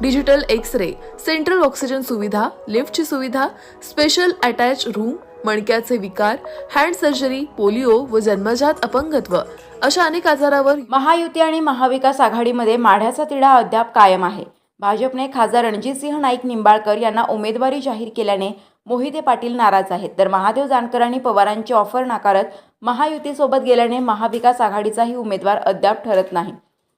digital X ray central oxygen सुविधा लिफ्टची सुविधा स्पेशल अटॅच रूम मणक्याचे विकार हँड सर्जरी पोलिओ व जन्मजात अपंगत्व अशा अनेक आजारावर महायुती आणि महाविकास आघाडीमध्ये माढ्याचा तिढा अद्याप कायम आहे. भाजपने खासदार रणजितसिंह नाईक निंबाळकर यांना उमेदवारी जाहीर केल्याने मोहिते पाटील नाराज आहेत. तर महादेव जानकरांनी पवारांची ऑफर नाकारत महायुतीसोबत गेल्याने महाविकास आघाडीचाही उमेदवार अद्याप ठरत नाही.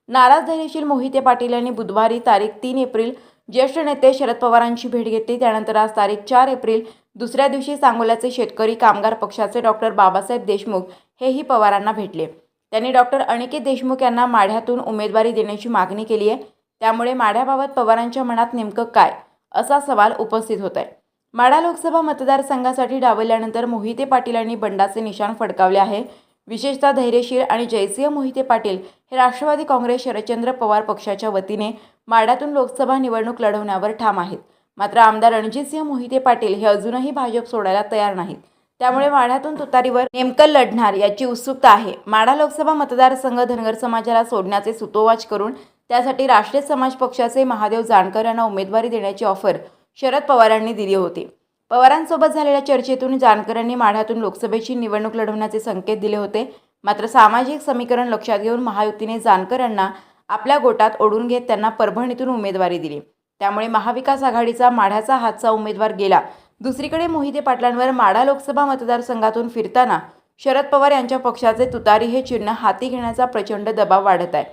नाराज धैर्यशील मोहिते पाटील यांनी बुधवारी तारीख तीन एप्रिल ज्येष्ठ नेते शरद पवारांची भेट घेतली. त्यानंतर आज तारीख चार एप्रिल दुसऱ्या दिवशी सांगोल्याचे शेतकरी कामगार पक्षाचे डॉक्टर बाबासाहेब देशमुख हेही पवारांना भेटले. त्यांनी डॉक्टर अनिकेत देशमुख यांना माढ्यातून उमेदवारी देण्याची मागणी केली आहे. त्यामुळे माढ्याबाबत पवारांच्या मनात नेमकं काय असा सवाल उपस्थित होत आहे. माढा लोकसभा मतदारसंघासाठी डावल्यानंतर मोहिते पाटील यांनी बंडाचे निशाण फडकावले आहे. विशेषतः धैर्यशील आणि जयसिंह मोहिते पाटील हे राष्ट्रवादी काँग्रेस शरदचंद्र पवार पक्षाच्या वतीने माढ्यातून लोकसभा निवडणूक लढवण्यावर ठाम आहेत. मात्र आमदार रणजितसिंह मोहिते पाटील हे अजूनही भाजप सोडायला तयार नाहीत. त्यामुळे माढ्यातून तुतारीवर नेमकं लढणार याची उत्सुकता आहे. माढा लोकसभा मतदारसंघ धनगर समाजाला सोडण्याचे सुतोवाच करून त्यासाठी राष्ट्रीय समाज पक्षाचे महादेव जानकर यांना उमेदवारी देण्याची ऑफर शरद पवारांनी दिली होती. पवारांसोबत झालेल्या चर्चेतून जानकरांनी माढ्यातून लोकसभेची निवडणूक लढवण्याचे संकेत दिले होते. मात्र सामाजिक समीकरण लक्षात घेऊन महायुतीने जानकरांना आपल्या गोटात ओढून घेत त्यांना परभणीतून उमेदवारी दिली. त्यामुळे महाविकास आघाडीचा माढ्याचा हातचा उमेदवार गेला. दुसरीकडे मोहिते पाटलांवर माढा लोकसभा मतदारसंघातून फिरताना शरद पवार यांच्या पक्षाचे तुतारी हे चिन्ह हाती घेण्याचा प्रचंड दबाव वाढत आहे.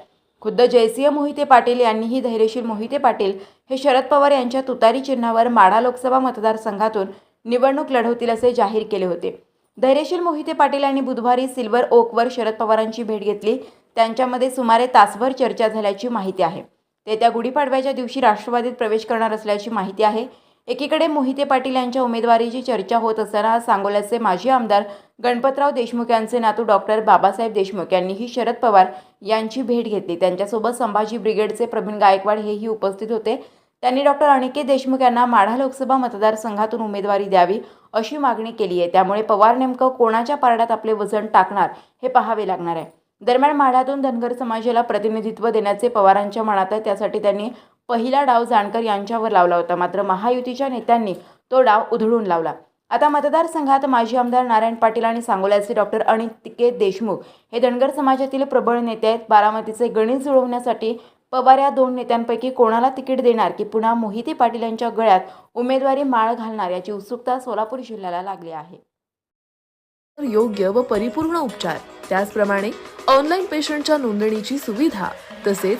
खुद्द जयसिंह मोहिते पाटील यांनीही धैर्यशील मोहिते पाटील हे शरद पवार यांच्या तुतारी चिन्हावर माढा लोकसभा मतदारसंघातून निवडणूक लढवतील असे जाहीर केले होते. धैर्यशील मोहिते पाटील यांनी बुधवारी सिल्वर ओकवर शरद पवारांची भेट घेतली. त्यांच्यामध्ये सुमारे तासभर चर्चा झाल्याची माहिती आहे. ते त्या गुढीपाडव्याच्या दिवशी राष्ट्रवादीत प्रवेश करणार असल्याची माहिती आहे. एकीकडे मोहिते पाटील यांच्या उमेदवारीची चर्चा होत असताना सांगोल्याचे माजी आमदार गणपतराव देशमुख यांचे नातू डॉक्टर बाबासाहेब देशमुख यांनीही शरद पवार यांची भेट घेतली. त्यांच्यासोबत संभाजी ब्रिगेडचे प्रवीण गायकवाड हेही उपस्थित होते. त्यांनी डॉक्टर अनिकेत देशमुख यांना माढा लोकसभा मतदारसंघातून उमेदवारी द्यावी अशी मागणी केली आहे. त्यामुळे पवार नेमकं कोणाच्या पारड्यात आपले वजन टाकणार हे पाहावे लागणार आहे. दरम्यान माढ्यातून धनगर समाजाला प्रतिनिधित्व देण्याचे पवारांच्या मनात आहे. त्यासाठी त्यांनी पहिला डाव जानकर यांच्यावर लावला होता. मात्र महायुतीच्या नेत्यांनी तो डाव उधळून लावला. आता मतदारसंघात माजी आमदार नारायण पाटील आणि सांगोल्याचे डॉक्टर अनिकेत देशमुख हे धनगर समाजातील प्रबळ नेते आहेत. बारामतीचे गणित जुळवण्यासाठी पवार या दोन नेत्यांपैकी कोणाला तिकीट देणार की पुन्हा मोहिते पाटील यांच्या गळ्यात उमेदवारी माळ घालणार याची उत्सुकता सोलापूर जिल्ह्याला लागली आहे. योग्य व परिपूर्ण उपचार. त्याचप्रमाणे ऑनलाईन पेशंटच्या नोंदणीची सुविधा तसेच